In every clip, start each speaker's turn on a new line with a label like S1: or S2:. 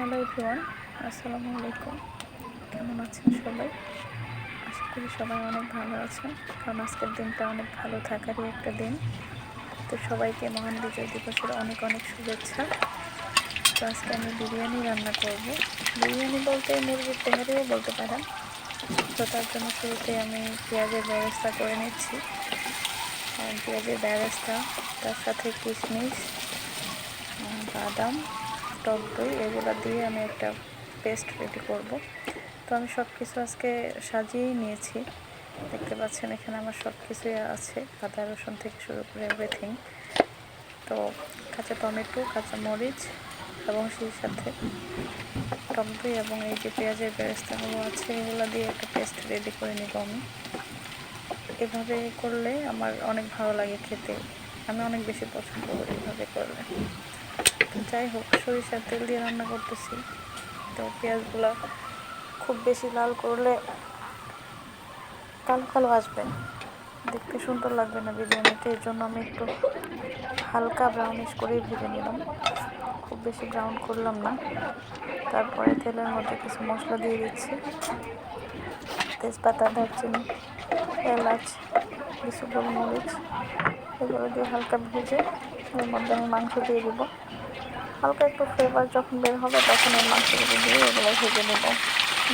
S1: Hello everyone, আসসালামু আলাইকুম। কেমন আছেন সবাই? আশা করি সবাই অনেক ভালো আছেন, কারণ আজকের দিনটা অনেক ভালো থাকারই একটা দিন। তো সবাইকে মহান বিজয় দিবসের অনেক অনেক শুভেচ্ছা। তো আজকে আমি বিরিয়ানি রান্না করব। বিরিয়ানি বলতে মুরগির তেহারিও বলতে পারেন। তো তার জন্য শুরুতে আমি পেঁয়াজের ব্যবস্থা করে নিচ্ছি। পেঁয়াজের ব্যবস্থা, তার সাথে কিশমিশ বাদাম টক দই, এগুলো দিয়ে আমি একটা পেস্ট রেডি করব। তো আমি সব কিছু আজকে সাজিয়েই নিয়েছি। দেখতে পাচ্ছেন এখানে আমার সব কিছুই আছে, আদা, রসুন থেকে শুরু করে এভরিথিং তো কাঁচা টমেটো, কাঁচা মরিচ এবং সেই সাথে টক দই এবং এই যে পেঁয়াজের ব্যবস্থাগুলো আছে, এগুলো দিয়ে একটা পেস্ট রেডি করে নেব আমি। এভাবে করলে আমার অনেক ভালো লাগে খেতে। আমি অনেক বেশি পছন্দ করি এভাবে করলে। যাই হোক, সরিষার তেল দিয়ে রান্না করতেছি। তো পেঁয়াজগুলো খুব বেশি লাল করলে কালো কালো আসবে। দেখতে সুন্দর লাগবে না বিরিয়ানিতে এর জন্য আমি একটু হালকা ব্রাউনিশ করেই ভেজে নিলাম। খুব বেশি ব্রাউন করলাম না। তারপরে তেলের মধ্যে কিছু মশলা দিয়ে দিচ্ছি। তেজপাতা, দারচিনি, এলাচ, কিছু গোলমরিচ, এগুলো দিয়ে হালকা ভেজে এর মধ্যে আমি মাংস দিয়ে দিব। হালকা একটু ফ্লেভার যখন বের হবে, তখন এই মাংসগুলো দিয়ে এগুলো ভেজে নেব।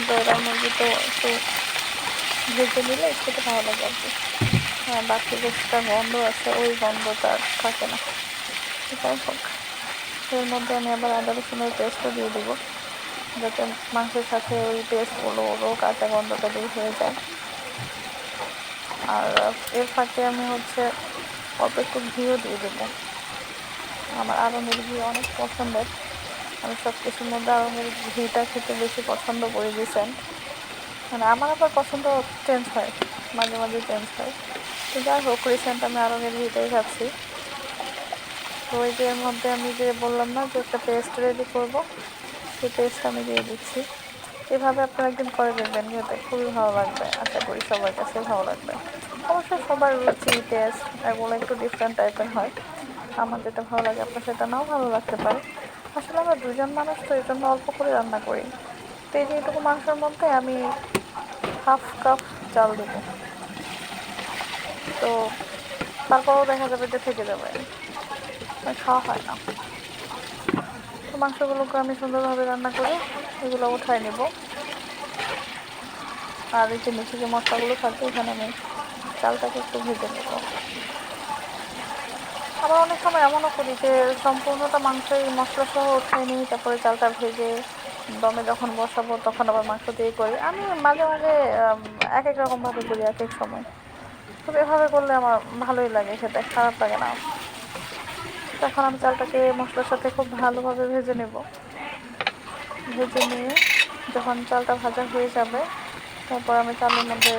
S1: দইরার মুরগি তো একটু ভেজে নিলে খেতে ভালো লাগে আর কি। হ্যাঁ বাকি যে একটা গন্ধ আছে, ওই গন্ধটা থাকে না। যাই হোক। এর মধ্যে আমি আবার আদা রসুনের পেস্টও দিয়ে দেবো, যাতে মাংসের সাথে ওই পেস্টগুলো ওরও কাঁচা গন্ধটা দূর হয়ে যায়। আর এর ফাঁকে আমি হচ্ছে অল্প একটু ঘিও দিয়ে দেবো। আমার আরঙের ঘি অনেক পছন্দের। আমি সব কিছুর মধ্যে আরঙের ঘিটা খেতে বেশি পছন্দ করি রিসেন্ট মানে আমার আবার পছন্দ চেঞ্জ হয়, মাঝে মাঝে চেঞ্জ হয়। তো যাই হোক রিসেন্ট আমি আরঙের ঘিটাই খাচ্ছি। তো ওই যে মধ্যে আমি যে বললাম না যে একটা পেস্ট রেডি করব, সেই পেস্ট আমি দিয়ে দিচ্ছি। এভাবে আপনারা একদিন করে দেখবেন, খেতে খুবই ভালো লাগবে, আশা করি সবার কাছে ভালো লাগবে। অবশ্যই সবার রুচি টেস্ট এগুলো একটু ডিফারেন্ট টাইপের হয়। আমার যেটা ভালো লাগে, আপনার সেটা নাও ভালো লাগতে পারে। আসলে আমরা দুজন মানুষ তো এই জন্য অল্প করে রান্না করি। তো এই যে এইটুকু মাংসের মধ্যে আমি হাফ কাপ চাল দেব। তো তারপরেও দেখা যাবে যে থেকে যাবে। আর খাওয়া হয় না। তো মাংসগুলোকে আমি সুন্দরভাবে রান্না করে এগুলো উঠায় নেব। আর এই যে নিচে যে মশলাগুলো থাকবে এখানে আমি চালটাকে একটু ভেজে নেব। আবার অনেক সময় এমনও করি যে সম্পূর্ণটা মাংস এই মশলা সহ উঠিয়ে নিই, তারপরে চালটা ভেজে দমে যখন বসাবো তখন আবার মাংস দিয়ে করি। আমি মাঝে মাঝে এক এক রকমভাবে করি এক এক সময়। তো এভাবে করলে আমার ভালোই লাগে খেতে, খারাপ লাগে না। তখন আমি চালটাকে মশলার সাথে খুব ভালোভাবে ভেজে নেব। ভেজে নিয়ে যখন চালটা ভাজা হয়ে যাবে, তারপর আমি চালের মধ্যে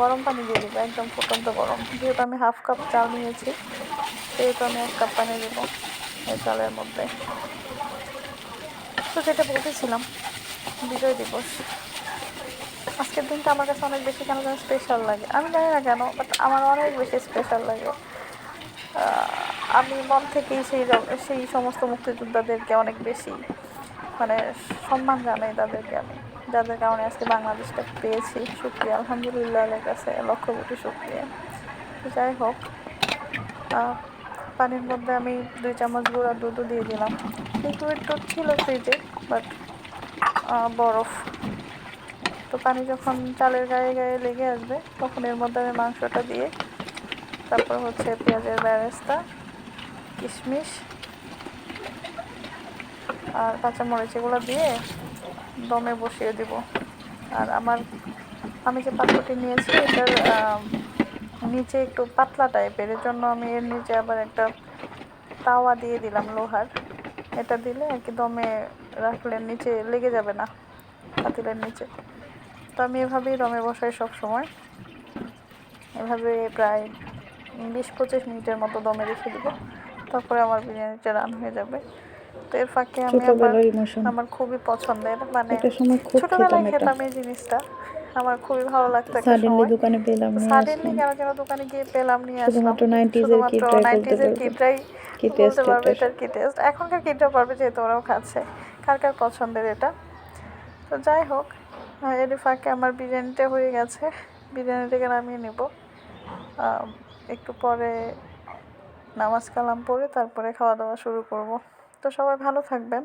S1: গরম পানি দিয়ে দেবো, একদম ফুটন্ত গরম। যেহেতু আমি হাফ কাপ চাল নিয়েছি সেহেতু আমি এক কাপ পানি দেবো এই চালের মধ্যে। তো যেটা বলতেছিলাম, বিজয় দিবস। আজকের দিনটা আমার কাছে অনেক বেশি কেন যেন স্পেশাল লাগে। আমি জানি না কেন বাট আমার অনেক বেশি স্পেশাল লাগে। আমি মন থেকেই সেই সেই সমস্ত মুক্তিযোদ্ধাদেরকে অনেক বেশি মানে সম্মান জানাই তাদেরকে আমি। যাদের কারণে আজকে বাংলাদেশটা পেয়েছি। শুক্রিয়া, আলহামদুলিল্লাহ কাছে লক্ষ কোটি শুক্রিয়া। যাই হোক পানির মধ্যে আমি দুই চামচ গুঁড়া দুধও দিয়ে দিলাম। লিকুইড দুধ ছিল ফ্রিজে বাট বরফ। তো পানি যখন চালের গায়ে গায়ে লেগে আসবে, তখন এর মধ্যে আমি মাংসটা দিয়ে, তারপর হচ্ছে পেঁয়াজের বেরেস্তা কিশমিশ আর কাঁচামরিচ এগুলো দিয়ে দমে বসিয়ে দিব। আর আমার, আমি যে পাত্রটি নিয়েছি এটার নিচে একটু পাতলা টাইপের এর জন্য আমি এর নিচে আবার একটা তাওয়া দিয়ে দিলাম লোহার। এটা দিলে আর কি দমে রাখলে নিচে লেগে যাবে না পাতিলের নিচে। তো আমি এভাবেই দমে বসাই সব সময় এভাবে প্রায় বিশ পঁচিশ মিনিটের মতো দমে রেখে দিব। তারপরে আমার বিরিয়ানিটা রান হয়ে যাবে। তো এর ফাঁকে আমি আবার আমার খুবই পছন্দের মানে ছোটবেলায়
S2: খেতাম
S1: এই জিনিসটা। আমার খুবই ভালো লাগতো
S2: সাডেনলি দোকানে পেলাম
S1: সাডেনলি কেন যেন দোকানে গিয়ে পেলাম নিয়ে আসলাম।
S2: শুধুমাত্র 90s এর কিডরাই বলতে
S1: 90s
S2: পারবে। কি taste
S1: পারবে কি টেস্ট এখনকার কিডরা পারবে যেহেতু ওরাও খাচ্ছে। কার কার পছন্দের এটা? তো যাই হোক এর ফাঁকে আমার বিরিয়ানিটা হয়ে গেছে। বিরিয়ানিটাকে নামিয়ে নেব? একটু পরে নামাজ কালাম পড়ে তারপরে খাওয়া দাওয়া শুরু করব। তো সবাই ভালো থাকবেন।